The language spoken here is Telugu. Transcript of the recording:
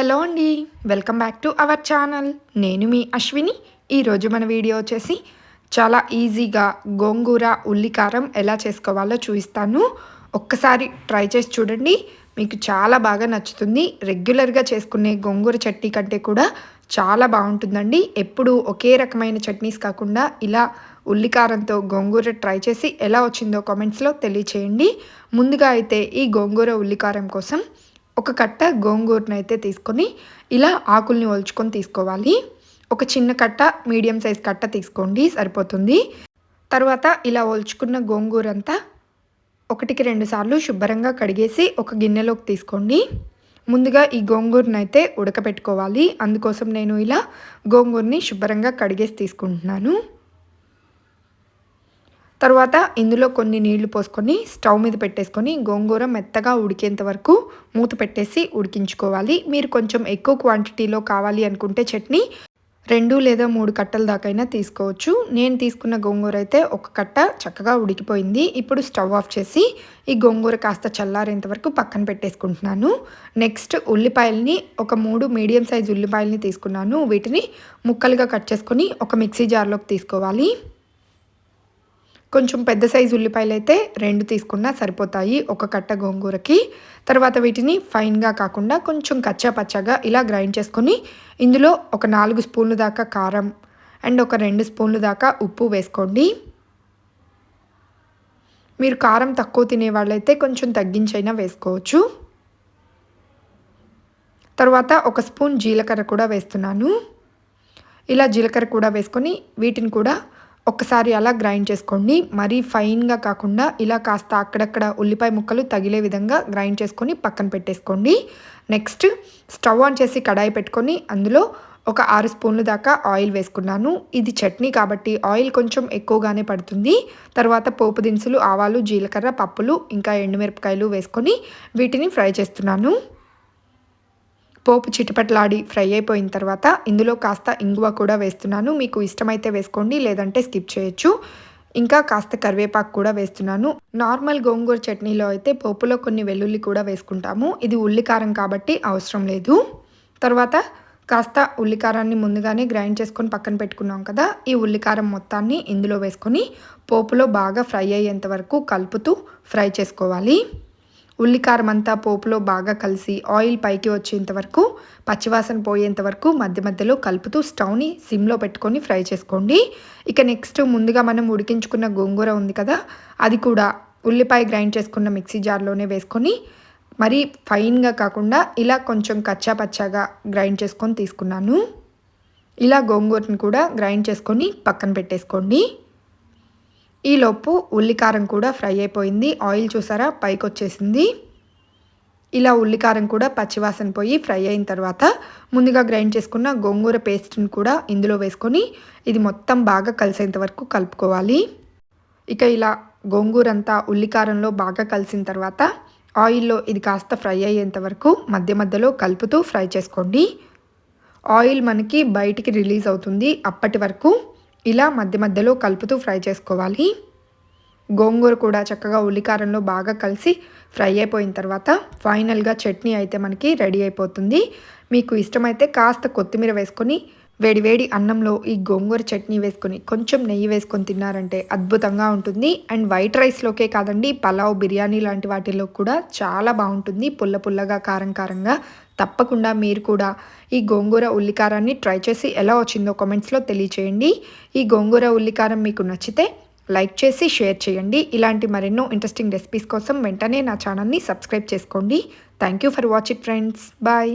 హలో అండి welcome back to our channel. నేను మీ అశ్విని. ఈరోజు మన వీడియో వచ్చేసి చాలా ఈజీగా గోంగూర ఉల్లికారం ఎలా చేసుకోవాలో చూపిస్తాను. ఒక్కసారి ట్రై చేసి చూడండి. మీకు చాలా బాగా నచ్చుతుంది. రెగ్యులర్గా చేసుకునే గోంగూర చట్నీ కంటే కూడా చాలా బాగుంటుందండి. ఎప్పుడు ఒకే రకమైన చట్నీస్ కాకుండా ఇలా ఉల్లికారంతో గోంగూర ట్రై చేసి ఎలా వచ్చిందో కామెంట్స్లో తెలియచేయండి. ముందుగా అయితే ఈ గోంగూర ఉల్లికారం కోసం ఒక కట్ట గోంగూరను అయితే తీసుకొని ఇలా ఆకుల్ని ఒలుచుకొని తీసుకోవాలి. ఒక చిన్న కట్ట మీడియం సైజ్ కట్ట తీసుకోండి సరిపోతుంది. తర్వాత ఇలా ఒలుచుకున్న గోంగూర అంతా ఒకటికి రెండు సార్లు శుభ్రంగా కడిగేసి ఒక గిన్నెలోకి తీసుకోండి. ముందుగా ఈ గోంగూరను అయితే ఉడకపెట్టుకోవాలి. అందుకోసం నేను ఇలా గోంగూరని శుభ్రంగా కడిగేసి తీసుకుంటున్నాను. తర్వాత ఇందులో కొన్ని నీళ్ళు పోసుకొని స్టవ్ మీద పెట్టేసుకొని గోంగూర మెత్తగా ఉడికేంత వరకు మూత పెట్టేసి ఉడికించుకోవాలి. మీరు కొంచెం ఎక్కువ క్వాంటిటీలో కావాలి అనుకుంటే చట్నీ రెండు లేదా మూడు కట్టల దాకైనా తీసుకోవచ్చు. నేను తీసుకున్న గోంగూర అయితే ఒక కట్ట చక్కగా ఉడికిపోయింది. ఇప్పుడు స్టవ్ ఆఫ్ చేసి ఈ గోంగూర కాస్త చల్లారేంత వరకు పక్కన పెట్టేసుకుంటున్నాను. నెక్స్ట్ ఉల్లిపాయల్ని ఒక మూడు మీడియం సైజ్ ఉల్లిపాయల్ని తీసుకున్నాను. వీటిని ముక్కలుగా కట్ చేసుకొని ఒక మిక్సీ జార్లోకి తీసుకోవాలి. కొంచెం పెద్ద సైజు ఉల్లిపాయలు అయితే రెండు తీసుకున్నా సరిపోతాయి ఒక కట్ట గోంగూరకి. తర్వాత వీటిని ఫైన్గా కాకుండా కొంచెం కచ్చా పచ్చగా ఇలా గ్రైండ్ చేసుకొని ఇందులో ఒక నాలుగు స్పూన్లు దాకా కారం అండ్ ఒక రెండు స్పూన్లు దాకా ఉప్పు వేసుకోండి. మీరు కారం తక్కువ తినే వాళ్ళైతే కొంచెం తగ్గించైనా వేసుకోవచ్చు. తర్వాత ఒక స్పూన్ జీలకర్ర కూడా వేస్తున్నాను. ఇలా జీలకర్ర కూడా వేసుకొని వీటిని కూడా ఒక్కసారి అలా గ్రైండ్ చేసుకోండి. మరీ ఫైన్గా కాకుండా ఇలా కాస్త అక్కడక్కడ ఉల్లిపాయ ముక్కలు తగిలే విధంగా గ్రైండ్ చేసుకొని పక్కన పెట్టేసుకోండి. నెక్స్ట్ స్టవ్ ఆన్ చేసి కడాయి పెట్టుకొని అందులో ఒక ఆరు స్పూన్లు దాకా ఆయిల్ వేసుకున్నాను. ఇది చట్నీ కాబట్టి ఆయిల్ కొంచెం ఎక్కువగానే పడుతుంది. తర్వాత పోపు దినుసులు ఆవాలు జీలకర్ర పప్పులు ఇంకా ఎండుమిరపకాయలు వేసుకొని వీటిని ఫ్రై చేస్తున్నాను. పోపు చిటపట్లాడి ఫ్రై అయిపోయిన తర్వాత ఇందులో కాస్త ఇంగువ కూడా వేస్తున్నాను. మీకు ఇష్టమైతే వేసుకోండి లేదంటే స్కిప్ చేయొచ్చు. ఇంకా కాస్త కరివేపాకు కూడా వేస్తున్నాను. నార్మల్ గోంగూర చట్నీలో అయితే పోపులో కొన్ని వెల్లుల్లి కూడా వేసుకుంటాము. ఇది ఉల్లికారం కాబట్టి అవసరం లేదు. తర్వాత కాస్త ఉల్లికారాన్ని ముందుగానే గ్రైండ్ చేసుకొని పక్కన పెట్టుకున్నాం కదా ఈ ఉల్లికారం మొత్తాన్ని ఇందులో వేసుకొని పోపులో బాగా ఫ్రై అయ్యేంత వరకు కలుపుతూ ఫ్రై చేసుకోవాలి. ఉల్లికారం అంతా పోపులో బాగా కలిసి ఆయిల్ పైకి వచ్చేంత వరకు పచ్చివాసన పోయేంత వరకు మధ్య మధ్యలో కలుపుతూ స్టవ్ని సిమ్లో పెట్టుకొని ఫ్రై చేసుకోండి. ఇక నెక్స్ట్ ముందుగా మనం ఉడికించుకున్న గోంగూర ఉంది కదా అది కూడా ఉల్లిపాయ గ్రైండ్ చేసుకున్న మిక్సీ జార్లోనే వేసుకొని మరీ ఫైన్గా కాకుండా ఇలా కొంచెం కచ్చా పచ్చాగా గ్రైండ్ చేసుకొని తీసుకున్నాను. ఇలా గోంగూరని కూడా గ్రైండ్ చేసుకొని పక్కన పెట్టేసుకోండి. ఈలోపు ఉల్లికారం కూడా ఫ్రై అయిపోయింది. ఆయిల్ చూసారా? పైకి వచ్చేసింది ఇలా ఉల్లికారం కూడా పచ్చివాసన పోయి ఫ్రై అయిన తర్వాత ముందుగా గ్రైండ్ చేసుకున్న గోంగూర పేస్ట్ని కూడా ఇందులో వేసుకొని ఇది మొత్తం బాగా కలిసేంత వరకు కలుపుకోవాలి. ఇక ఇలా గోంగూర అంతా ఉల్లికారంలో బాగా కలిసిన తర్వాత ఆయిల్లో ఇది కాస్త ఫ్రై అయ్యేంత వరకు మధ్య మధ్యలో కలుపుతూ ఫ్రై చేసుకోండి. ఆయిల్ మనకి బయటికి రిలీజ్ అవుతుంది అప్పటి వరకు ఇలా మధ్య మధ్యలో కలుపుతూ ఫ్రై చేసుకోవాలి. గోంగూర కూడా చక్కగా ఉల్లికారంలో బాగా కలిసి ఫ్రై అయిపోయిన తర్వాత ఫైనల్గా చట్నీ అయితే మనకి రెడీ అయిపోతుంది. మీకు ఇష్టమైతే కాస్త కొత్తిమీర వేసుకొని వేడివేడి అన్నంలో ఈ గోంగూర చట్నీ వేసుకొని కొంచెం నెయ్యి వేసుకొని తిన్నారంటే అద్భుతంగా ఉంటుంది. అండ్ వైట్ రైస్లోకే కాదండి పలావ్ బిర్యానీ లాంటి వాటిలో కూడా చాలా బాగుంటుంది. పుల్ల పుల్లగా కారం కారంగా. తప్పకుండా మీరు కూడా ఈ గోంగూర ఉల్లికారాన్ని ట్రై చేసి ఎలా వచ్చిందో కామెంట్స్లో తెలియచేయండి. ఈ గోంగూర ఉల్లికారం మీకు నచ్చితే లైక్ చేసి షేర్ చేయండి. ఇలాంటి మరెన్నో ఇంట్రెస్టింగ్ రెసిపీస్ కోసం వెంటనే నా ఛానల్ని సబ్స్క్రైబ్ చేసుకోండి. Thank you for watch it friends. Bye.